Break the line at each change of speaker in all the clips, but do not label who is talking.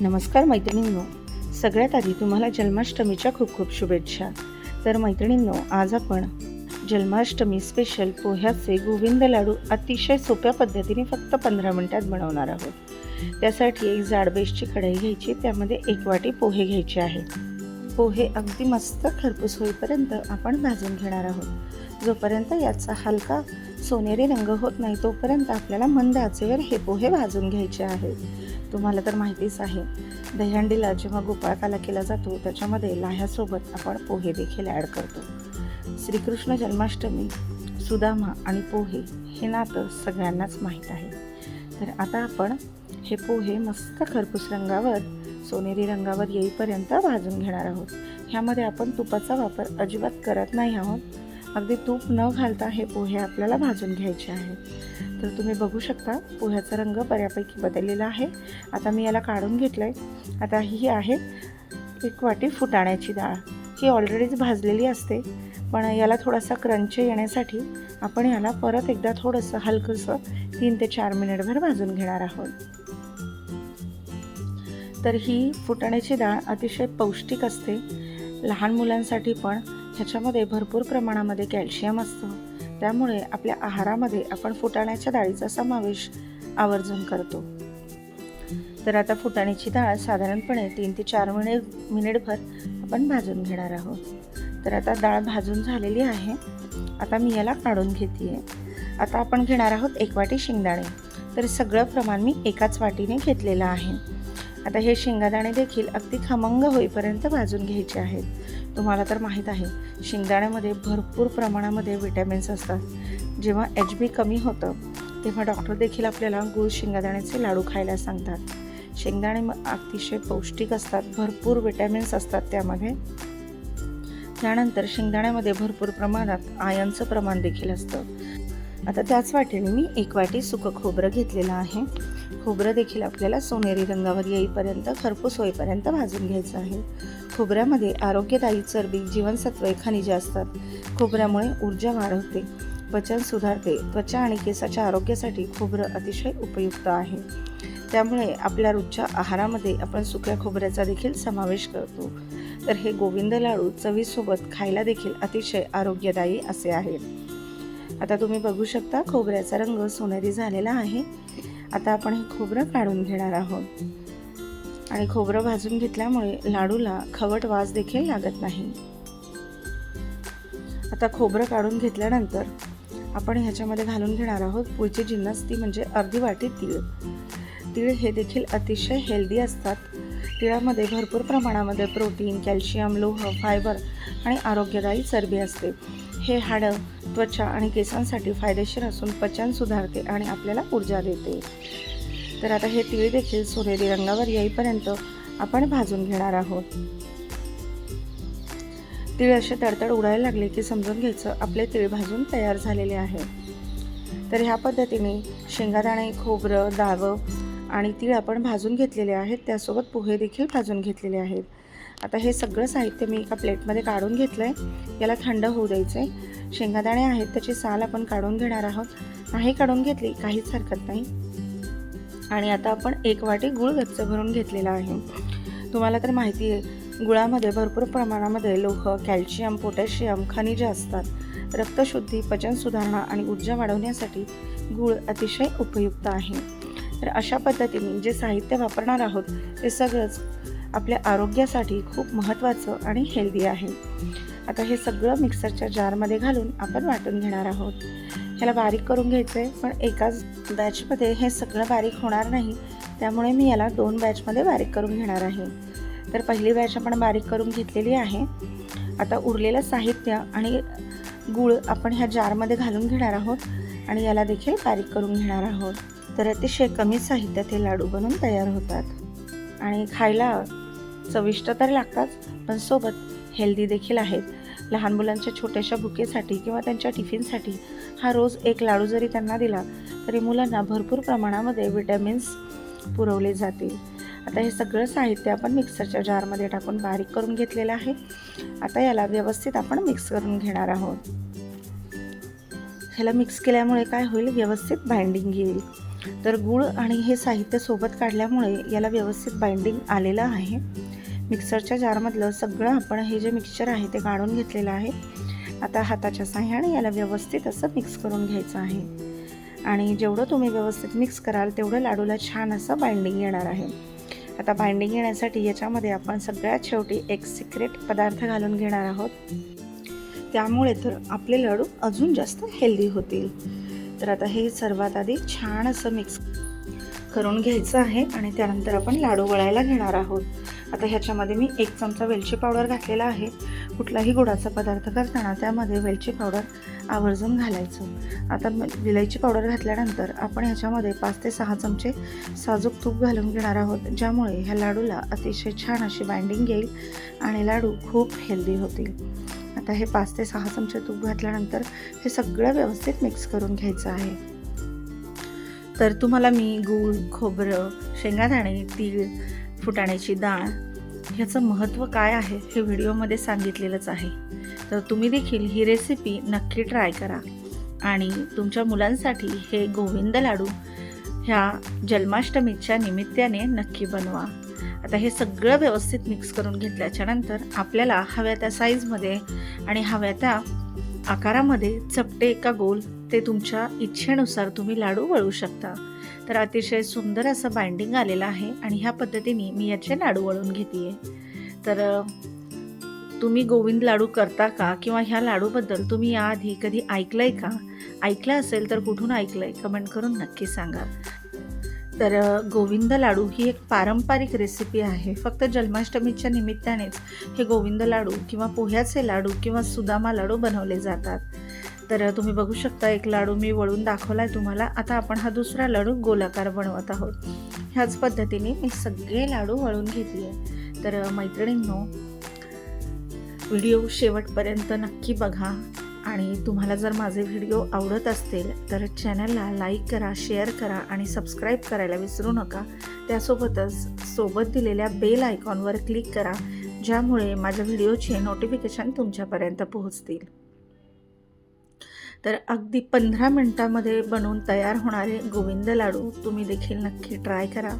नमस्कार मैत्रिणींनो. सगळ्यात आधी तुम्हाला जन्माष्टमीच्या खूप खूप शुभेच्छा. तर मैत्रिणींनो आज आपण जन्माष्टमी स्पेशल पोह्याचे गोविंद लाडू अतिशय सोप्या पद्धतीने फक्त पंधरा मिनिटात बनवणार आहोत. त्यासाठी एक जाडबेसची कढई घ्यायची त्यामध्ये एक वाटी पोहे घ्यायचे आहे. पोहे अगदी मस्त खरपूस होईपर्यंत आपण भाजून घेणार आहोत. जोपर्यंत याचा हलका सोनेरी रंग होत नाही तोपर्यंत आपल्याला मंद आचेवर हे पोहे भाजून घ्यायचे आहेत तुम्हाला तर माहितीच आहे दहीहंडीला जेव्हा गोपाळकाला केला जातो त्याच्यामध्ये लाह्यासोबत आपण पोहे देखील ॲड करतो. श्रीकृष्ण जन्माष्टमी सुदामा आणि पोहे हे नातं सगळ्यांनाच माहीत आहे. तर आता आपण हे पोहे मस्त खरपूस रंगावर सोनेरी रंगावर येईपर्यंत भाजून घेणार आहोत. ह्यामध्ये आपण तुपाचा वापर अजिबात करत नाही आहोत. अगदी तूप न घालता हे पोहे आपल्याला भाजून घ्यायचे आहे. तर तुम्ही बघू शकता पोह्याचा रंग बऱ्यापैकी बदललेला आहे. आता मी याला काढून घेतलं आहे आता ही आहे एक वाटी फुटाण्याची डाळ. ही ऑलरेडीच भाजलेली असते पण याला थोडासा क्रंच येण्यासाठी आपण याला परत एकदा थोडंसं हलकंसं तीन ते चार मिनिटभर भाजून घेणार आहोत. तर ही फुटाण्याची डाळ अतिशय पौष्टिक असते. लहान मुलांसाठी पण ह्याच्यामध्ये भरपूर प्रमाणामध्ये कॅल्शियम असतं. त्यामुळे आपल्या आहारामध्ये आपण फुटाण्याच्या डाळीचा समावेश आवर्जून करतो. तर आता फुटाण्याची डाळ साधारणपणे तीन ते चार मिनिट मिनिटभर आपण भाजून घेणार आहोत. तर आता डाळ भाजून झालेली आहे. आता मी याला काढून घेते आता आपण घेणार आहोत एक वाटी शेंगदाणे. तर सगळं प्रमाण मी एकाच वाटीने घेतलेलं आहे. आता हे शेंगादाणे देखील अगदी खमंग होईपर्यंत भाजून घ्यायचे आहेत. तुम्हाला तर माहीत आहे शेंगदाण्यामध्ये भरपूर प्रमाणामध्ये विटॅमिन्स असतात. जेव्हा एच बी कमी होतं तेव्हा डॉक्टर देखील आपल्याला गुळ शेंगादाण्याचे लाडू खायला सांगतात. शेंगदाणे अतिशय पौष्टिक असतात भरपूर विटॅमिन्स असतात त्यामध्ये त्यानंतर शेंगदाण्यामध्ये भरपूर प्रमाणात आयनचं प्रमाण देखील असतं. आता त्याच वाटेने मी एक वाटी सुकं खोबरं घेतलेलं आहे. खोबरं देखील आपल्याला सोनेरी रंगावर येईपर्यंत खरपूस होईपर्यंत भाजून घ्यायचं आहे. खोबऱ्यामध्ये आरोग्यदायी चरबी जीवनसत्वे खनिजे असतात. खोबऱ्यामुळे ऊर्जा वाढवते. पचन सुधारते. त्वचा आणि केसाच्या आरोग्यासाठी खोबरं अतिशय उपयुक्त आहे. त्यामुळे आपल्या रोजच्या आहारामध्ये आपण सुक्या खोबऱ्याचा देखील समावेश करतो. तर हे गोविंद लाडू चवीसोबत खायला देखील अतिशय आरोग्यदायी असे आहेत. आता तुम्ही बघू शकता खोबऱ्याचा रंग सोनेरी झालेला आहे. आता आपण हे खोबरं काढून घेणार आहोत. आणि खोबरं भाजून घेतल्यामुळे लाडूला खवट वास देखील लागत नाही. आता खोबरं काढून घेतल्यानंतर आपण ह्याच्यामध्ये घालून घेणार आहोत पुढची जिन्नस ती म्हणजे अर्धी वाटी तीळ. तीळ हे देखील अतिशय हेल्दी असतात. तिळामध्ये भरपूर प्रमाणामध्ये प्रोटीन कॅल्शियम लोह फायबर आणि आरोग्यदायी चरबी असते. हे हाडं त्वचा आणि केसांसाठी फायदेशीर असून पचन सुधारते आणि आपल्याला ऊर्जा देते. तर आता हे तीळ देखील सोनेरी रंगावर येईपर्यंत आपण भाजून घेणार आहोत. तीळ असे तडतड उडायला लागले की समजून घ्यायचं आपले तीळ भाजून तयार झालेले आहे. तर ह्या पद्धतीने शेंगादाणे खोबरं डाळं आणि तीळ आपण भाजून घेतलेले आहेत. त्यासोबत पोहे देखील भाजून घेतलेले आहेत. आता हे सगळं साहित्य मी एका प्लेटमध्ये काढून घेतलं आहे याला थंड होऊ द्यायचं आहे शेंगादाणे आहेत त्याची साल आपण काढून घेणार आहोत. नाही काढून घेतली काहीच हरकत नाही. आणि आता आपण एक वाटी गूळ गच्च भरून घेतलेला आहे. तुम्हाला तर माहिती आहे गुळामध्ये भरपूर प्रमाणामध्ये लोह कॅल्शियम पोटॅशियम खनिजे असतात. रक्तशुद्धी पचन सुधारणा आणि ऊर्जा वाढवण्यासाठी गूळ अतिशय उपयुक्त आहे. तर अशा पद्धतीने जे साहित्य वापरणार आहोत ते सगळंच आपल्या आरोग्यासाठी खूप महत्त्वाचं आणि हेल्दी आहे. आता हे सगळं मिक्सरच्या जारमध्ये घालून आपण वाटून घेणार आहोत. ह्याला बारीक करून घ्यायचं आहे पण एकाच बॅचमध्ये हे सगळं बारीक होणार नाही त्यामुळे मी याला दोन बॅचमध्ये बारीक करून घेणार आहे. तर पहिली बॅच आपण बारीक करून घेतलेली आहे. आता उरलेलं साहित्य आणि गूळ आपण ह्या जारमध्ये घालून घेणार आहोत आणि याला देखील बारीक करून घेणार आहोत. तर अतिशय कमी साहित्यात हे लाडू बनून तयार होतात. आणि खायला चविष्ट तर लागतात पण सोबत हेल्दी देखील आहेत. लहान मुलांच्या छोट्याशा भुकेसाठी किंवा त्यांच्या टिफिनसाठी हा रोज एक लाडू जरी त्यांना दिला तरी मुलांना भरपूर प्रमाणामध्ये विटॅमिन्स पुरवले जातील. आता हे सगळं साहित्य आपण मिक्सरच्या जारमध्ये टाकून बारीक करून घेतलेलं आहे. आता याला व्यवस्थित आपण मिक्स करून घेणार आहोत. ह्याला मिक्स केल्यामुळे काय होईल? व्यवस्थित बाइंडिंग येईल. तर गूळ आणि हे साहित्य सोबत काढल्यामुळे याला व्यवस्थित बाइंडिंग आलेलं आहे. मिक्सरच्या जारमधलं सगळं आपण हे जे मिक्सचर आहे ते काढून घेतलेलं आहे. आता हाताच्या साह्याने याला व्यवस्थित असं मिक्स करून घ्यायचं आहे. आणि जेवढं तुम्ही व्यवस्थित मिक्स कराल तेवढं लाडूला छान असं बाइंडिंग येणार आहे. आता बाइंडिंग येण्यासाठी याच्यामध्ये आपण सगळ्यात शेवटी एक सिक्रेट पदार्थ घालून घेणार आहोत. त्यामुळे तर आपले लाडू अजून जास्त हेल्दी होतील. तर आता हे सर्वात आधी छान असं मिक्स करून घ्यायचं आहे आणि त्यानंतर आपण लाडू वळायला घेणार आहोत. आता ह्याच्यामध्ये मी एक चमचा वेलची पावडर घातलेला आहे. कुठलाही गुळाचा पदार्थ करताना त्यामध्ये वेलची पावडर आवर्जून घालायचं. आता विलायची पावडर घातल्यानंतर आपण ह्याच्यामध्ये पाच ते सहा चमचे साजूक तूप घालून घेणार आहोत ज्यामुळे ह्या लाडूला अतिशय छान अशी बाइंडिंग येईल आणि लाडू खूप हेल्दी होतील. आता हे पाच ते सहा चमचे तूप घातल्यानंतर हे सगळं व्यवस्थित मिक्स करून घ्यायचं आहे. तर तुम्हाला मी गूळ खोबरं शेंगादाणे तीळ फुटाण्याची डाळ ह्याचं महत्त्व काय आहे हे व्हिडिओमध्ये सांगितलेलंच आहे. तर तुम्ही देखील ही रेसिपी नक्की ट्राय करा आणि तुमच्या मुलांसाठी हे गोविंद लाडू ह्या जन्माष्टमीच्या निमित्ताने नक्की बनवा. आता हे सगळं व्यवस्थित मिक्स करून घेतल्याच्या नंतर आपल्याला हव्या त्या साईजमध्ये आणि हव्या त्या आकारामध्ये चपटे का गोल ते तुमच्या इच्छेनुसार तुम्ही लाडू वळू शकता. तर अतिशय सुंदर असं बाइंडिंग आलेलं आहे आणि ह्या पद्धतीने मी याचे लाडू वळून घेते तर तुम्ही गोविंद लाडू करता का? किंवा ह्या लाडूबद्दल तुम्ही याआधी कधी ऐकलंय का? ऐकलं असेल तर कुठून ऐकलंय? कमेंट करून नक्की सांगा. तर गोविंद लाडू ही एक पारंपरिक रेसिपी आहे. फक्त जन्माष्टमीच्या निमित्तानेच हे गोविंद लाडू किंवा पोह्याचे लाडू किंवा सुदामा लाडू बनवले जातात. तर तुम्ही बघू शकता एक लाडू मी वळून दाखवला आहे तुम्हाला. आता आपण हा दुसरा लाडू गोलाकार बनवत आहोत. ह्याच पद्धतीने मी सगळे लाडू वळून घेतले आहे तर मैत्रिणींनो व्हिडिओ शेवटपर्यंत नक्की बघा. आणि तुम्हाला जर माझे व्हिडिओ आवडत असतील तर चॅनलला लाईक करा शेअर करा आणि सबस्क्राईब करायला विसरू नका. त्यासोबतच सोबत दिलेल्या बेल आयकॉनवर क्लिक करा ज्यामुळे माझ्या व्हिडिओचे नोटिफिकेशन तुमच्यापर्यंत पोहोचतील. तर अगदी पंधरा मिनटामध्ये बनवून तयार होणारे गोविंद लाडू तुम्ही देखील नक्की ट्राय करा.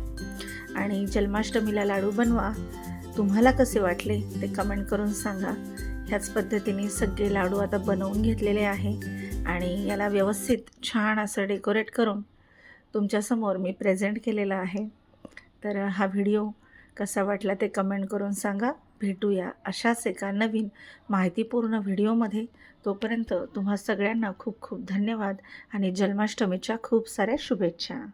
आणि जन्माष्टमीला लाडू बनवा. तुम्हाला कसे वाटले ते कमेंट करून सांगा. ह्याच पद्धतीने सगळे लाडू आता बनवून घेतलेले आहे आणि याला व्यवस्थित छान असं डेकोरेट करून तुमच्यासमोर मी प्रेझेंट केलेला आहे. तर हा व्हिडिओ कसा वाटला ते कमेंट करून सांगा. भेटूया अशाच एका नवीन माहितीपूर्ण व्हिडिओमध्ये तोपर्यंत तुम्हा सगळ्यांना खूप खूप धन्यवाद आणि जन्माष्टमीच्या खूप साऱ्या शुभेच्छा.